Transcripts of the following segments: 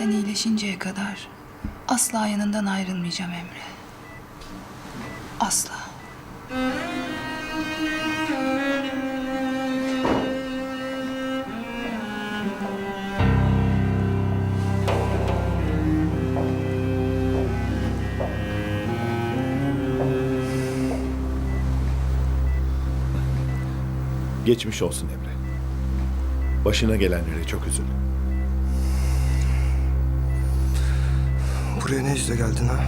Sen iyileşinceye kadar asla yanından ayrılmayacağım Emre. Asla. Geçmiş olsun Emre. Başına gelenlere çok üzüldüm. Buraya ne yüzle geldin ha?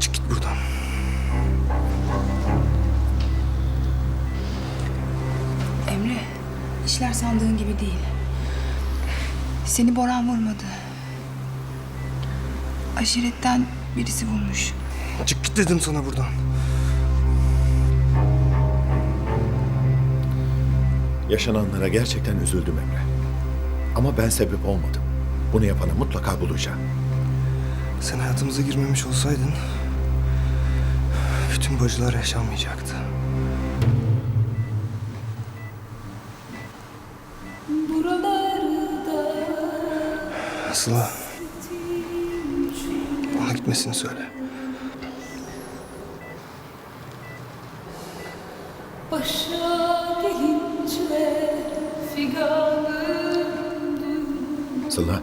Çık git buradan. Emre, işler sandığın gibi değil. Seni Boran vurmadı. Aşiretten birisi vurmuş. Çık git dedim sana buradan. Yaşananlara gerçekten üzüldüm Emre. Ama ben sebep olmadım. Bunu yapanı mutlaka bulacağım. Sen hayatımıza girmemiş olsaydın... ...bütün bu acılar yaşanmayacaktı. Sıla... Ona gitmesini söyle. Başa gelince figanım Sıla,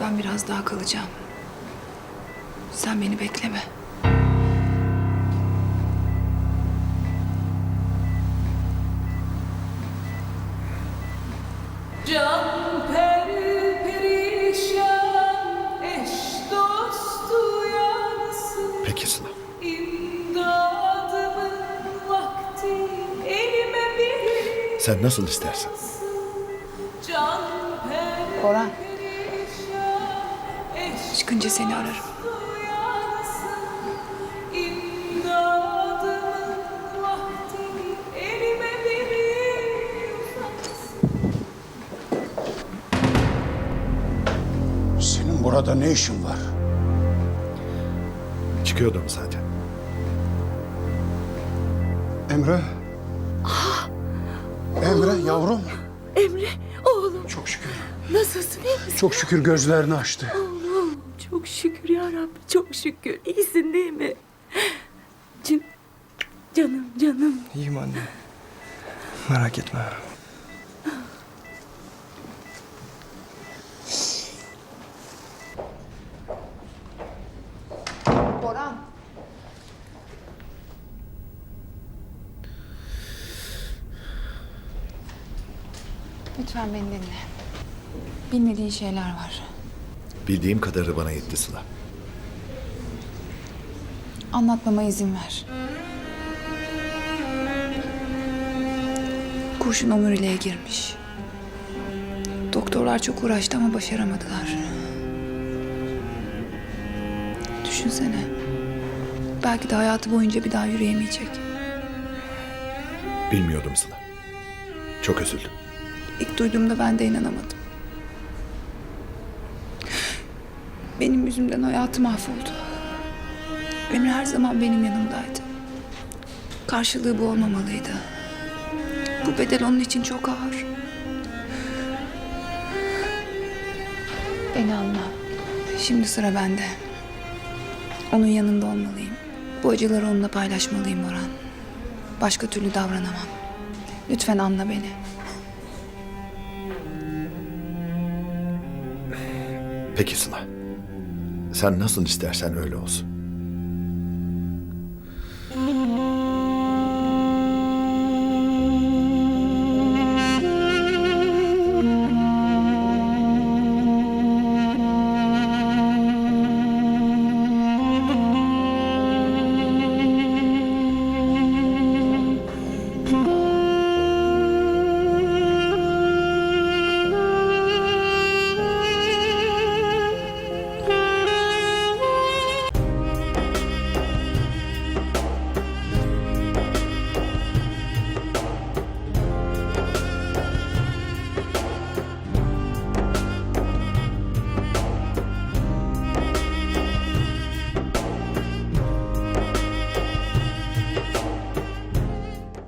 Ben biraz daha kalacağım. Sen beni bekleme. Sen nasıl istersen. Eş çıkınca seni ararım. Senin burada ne işin var? Çıkıyordum zaten. Emre. Emre yavrum. Emre, oğlum Çok şükür. nasılsın iyi misin? Çok şükür gözlerini açtı. Oğlum çok şükür ya Rabbi çok şükür. İyisin değil mi? Can- canım canım. İyiyim anne. Merak etme. Lütfen beni dinle. Bilmediğin şeyler var. Bildiğim kadarı bana yetti Sıla. Anlatmama izin ver. Kurşun omuriliğe girmiş. Doktorlar çok uğraştı ama başaramadılar. Düşünsene. Belki de hayatı boyunca bir daha yürüyemeyecek. Bilmiyordum Sıla. Çok üzüldüm. İlk duyduğumda ben de inanamadım. Benim yüzümden hayatı mahvoldu. Emre her zaman benim yanımdaydı. Karşılığı bu olmamalıydı. Bu bedel onun için çok ağır. Beni anla. Şimdi sıra bende. Onun yanında olmalıyım. Bu acıları onunla paylaşmalıyım Orhan. Başka türlü davranamam. Lütfen anla beni. Peki Sıla. Sen nasıl istersen öyle olsun.